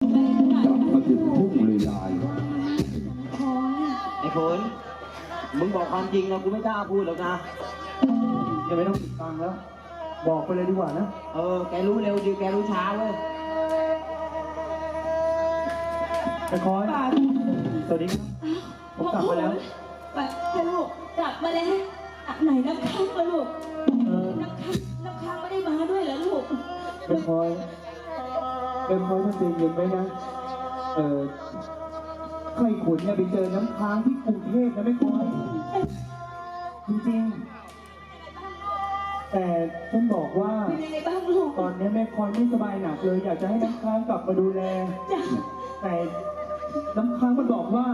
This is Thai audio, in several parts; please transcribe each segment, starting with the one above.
กลับมาถึงทุ่งลุยลายไอ้ฝนมึงบอกความจริงนะกูไม่กล้าพูดหรอกนะ จะไม่ต้องติดตังค์แล้ว บอกไปเลยดีกว่านะ เออ แกรู้เร็วดีแกรู้ช้าเว้ยไปคอย สวัสดีครับ ผมกลับมาแล้ว ไปไปลูกกลับมาแล้วอะไหนน้ำค้างมาลูกเออน้ำค้างน้ำค้างไม่ได้มาด้วยเหรอลูกไปคอย ไปคอยท่านใจเย็นไว้นะ เออไข่ขุนเนี่ยไปเจอน้ำค้างที่กรุงเทพนะไม่คอยจริงๆ แต่ฉันบอกว่า เป็นยังไงบ้างลูกตอนนี้แม่คอยไม่สบายหนักเลย อยากจะให้น้ำค้างกลับมาดูแล จ้ะแต่น้ำค้างมันบอกว่า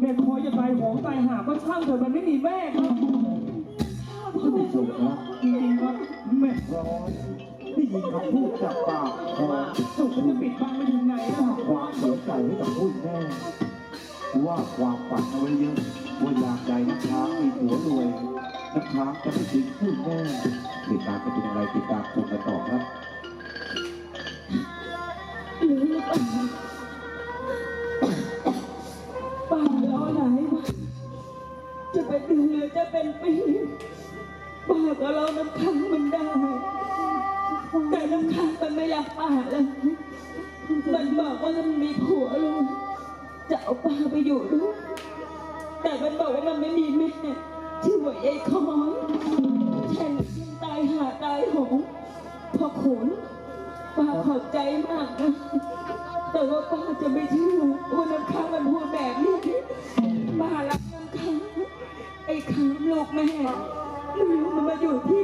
แม่คอยจะตายโหงตายหาก็ช่างเถอะมันไม่มีแม่ครับท่านผู้ชมครับจริงๆครับแม่ร้อย ได้ยินคำพูดจากปากของสุขจะปิดบังไม่ถึงไหนสร้างความเสียใจให้กับผู้แม่ว่าความฝันเอาไว้เยอะว่าอยากใดน้ำค้างมีผัวรวยน้ำค้างจะไม่ทิ้งผู้แม่ติดตามจะเป็นอะไรติดตามชมกันต่อครับปล่าล้อไหนจะเป็นเดือนหรือจะเป็นปีป่าก็รอน้ำค้างมันได้ ป่าเลยมันบอกว่ามันมีผัวลูกจะเอาป่าไปอยู่ด้วยแต่มันบอกว่ามันไม่มีแม่ชื่อว่ายายคอยแช่งกินตายหาตายโหงพอขุนป้าขอบใจมากนะแต่ว่าป้าจะไม่เชื่อว่าน้ำค้างมันพูดแบบนี้ป้ารักน้ำค้างไอ้ค้างลูกแม่ไม่รู้มันมาอยู่ที่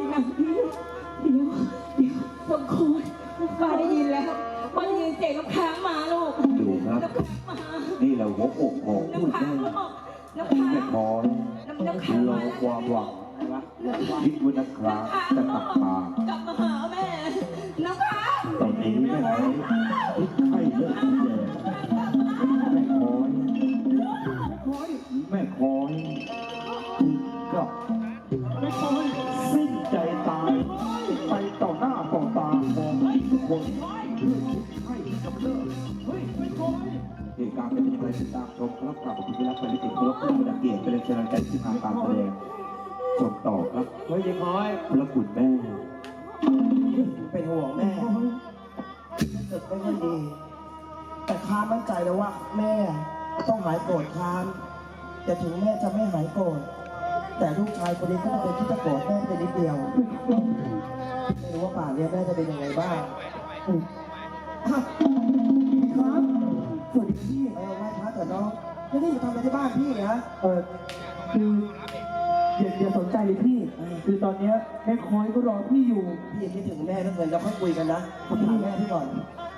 กน้ำค้างแม่คอยน้ำน้ำค้างรอความหวังคิดว่านักค้าจะกลับมากลับมาหาแม่น้ำค้างตอนนี้แม่ไม้คิดให้เลิกแย่แม่คอยคอยแม่คอยกลับแม่คอย เป็นอย่างไรติดตามชมครับกลับมาที่รับไปในติดตัวเพื่ดักเกียรติเป็นเชิญใจที่มาการแสดงชมต่อครับเฮ้ยเด็กน้อยพระคุณแม่ เป็นห่วงแม่รู้สึกไม่ค่อยดี แต่ค้ามั่นใจแล้วว่า แม่ต้องหายโกรธค้านแต่ถึงแม่จะไม่หายโกรธแต่ลูกชายคนนี้ก็เป็นที่จะโกรธแม่ไปนิดเดียวไม่รู้ว่าป่านนี้แม่จะเป็นยังไงบ้างครับสวัสดีพี่ เออไหว้พระเถอะเนาะแล้วนี่มาทำอะไรที่บ้านพี่นะเออคืออย่าอย่าสนใจเลยพี่ คือตอนเนี้ยแม่คอยก็รอพี่อยู่ พี่ยังคิดถึงแม่แล้วเกินเราค่อยคุยกันนะผมถามแม่พี่ก่อน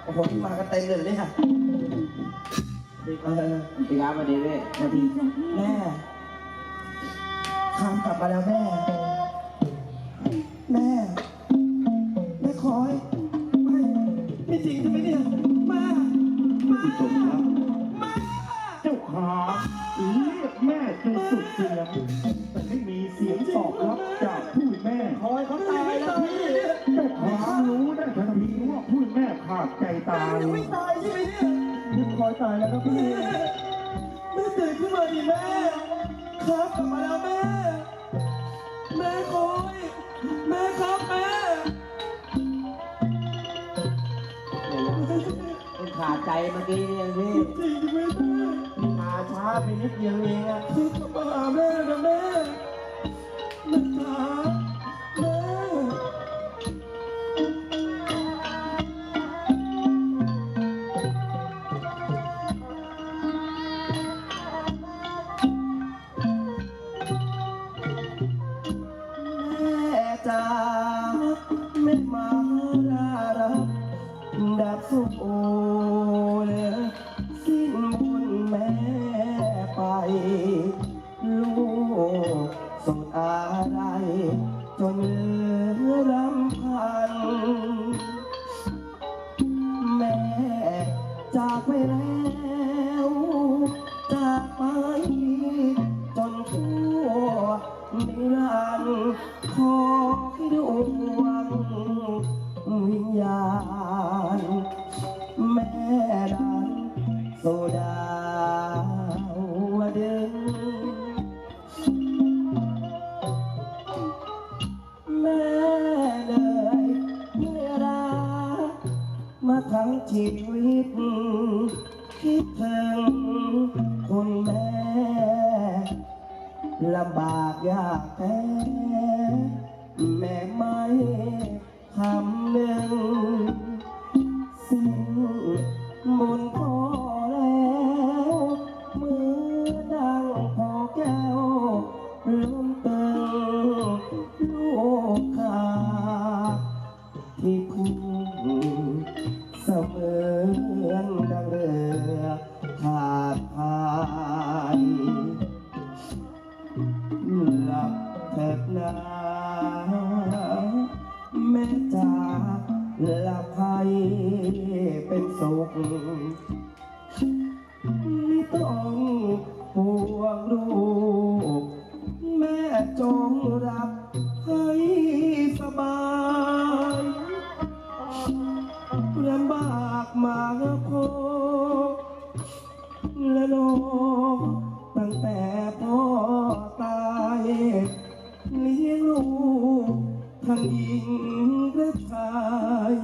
โอ้โหพี่มากันเต็มเลยเหรอเนี่ยเออพี่ครับมาดีพี่สวัสดีแม่คามกลับมาแล้วแม่แม่ แม่จนสุดเสียงแต่ไม่มีเสียงตอบรับจากผู้แม่คอยเขาตายแล้วพี่แม่ขารู้ได้ทันทีว่าผู้แม่ขาดใจตายยังไม่ตายใช่ไหมเนี่ยแม่คอยตายแล้วครับพี่แม่ตื่นขึ้นมาดิแม่ ครับกลับมาแล้วแม่ แม่คอยแม่ครับแม่มึงขาดใจเมื่อกี้นี่เองพี่จริงไหมแม่มา ช้าไปนิดเดียวเองอะคือกลับมาหาแม่นะแม่ม่จ๋าแม่ ลูกสุดอะไร จนเหลือรำพัน แม่จากไปแล้วจากไปจนทั่วนิรันดร์ขอให้ดวงวิญญาณแม่นั้นโซดา คิดถึงคุณแม่ลำบากยากแท้แม่ไม่ทำหนึ่งสิ่งมุนต์ เสมือนดังเรือขาดพายหลับเถิดนาแม่จ๋าหลับให้เป็นสุข ลำบากมาพอและน้องตั้งแต่พ่อตายเลี้ยงลูกทั้งหญิงและชาย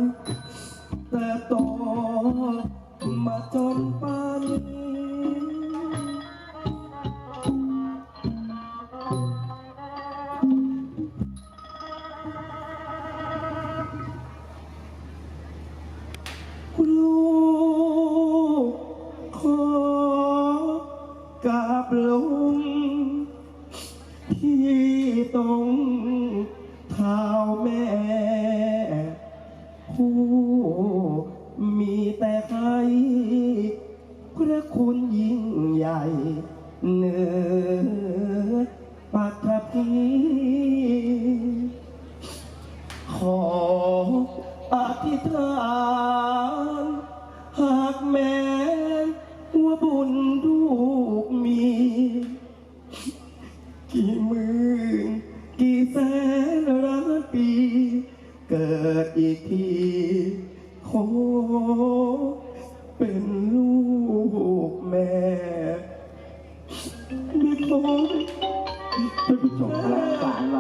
ตรงเท้าแม่ ผู้มีแต่ใครพระคุณยิ่งใหญ่ เหนือปัตภีขออธิษฐานหากแม้ ดอีกทีขอ